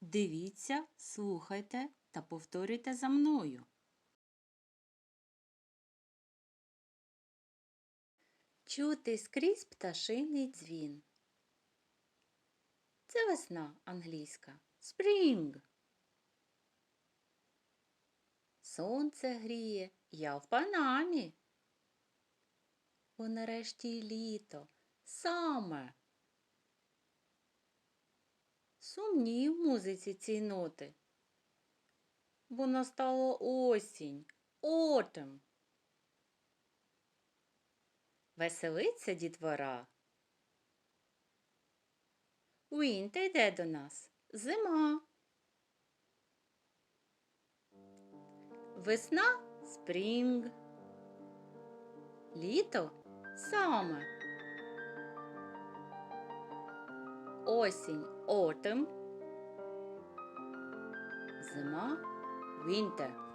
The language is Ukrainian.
Дивіться, слухайте та повторюйте за мною. Чути скрізь пташиний дзвін. Це весна англійська. Spring. Сонце гріє, я в панамі. Бо нарешті літо. Summer. Сумні в музиці ці ноти. Бо настало осінь. Autumn. Веселиться дітвора. Winter йде до нас. Зима. Весна спрінг. Літо summer. Осінь autumn. Зима winter.